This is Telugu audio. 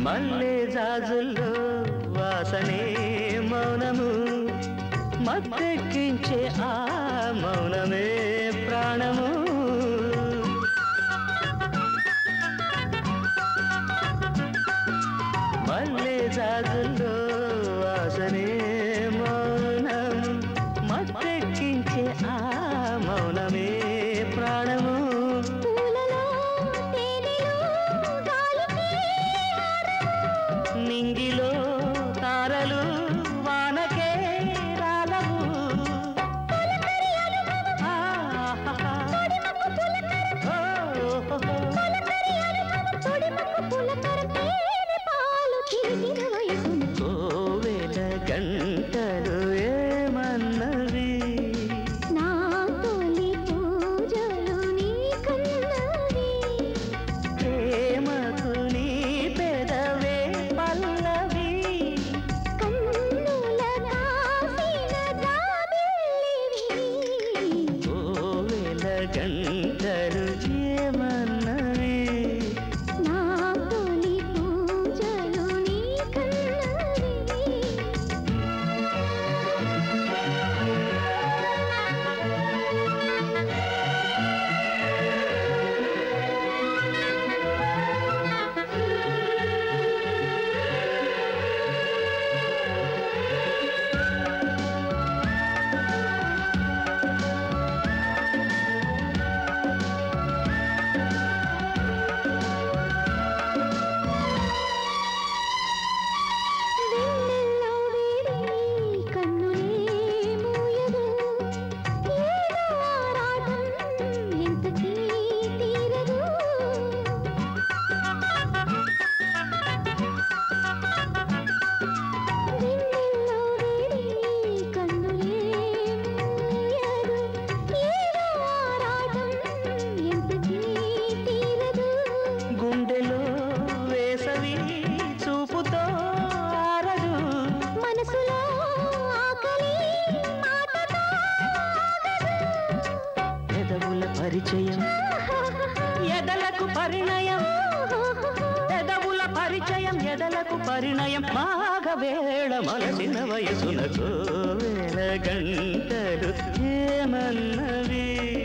మల్లే జాజుల్లో వాసనే మౌనము. మత్తెక్కించే ఆ మౌనమే ప్రాణము. మల్లే జాజు పరిచయం. ఎదలకు పరిణయం. ఎదవుల పరిచయం ఎదలకు పరిణయం. మాఘవేళ మలసిన వయసునకు వేళ గంటలు ఏమన్నవి?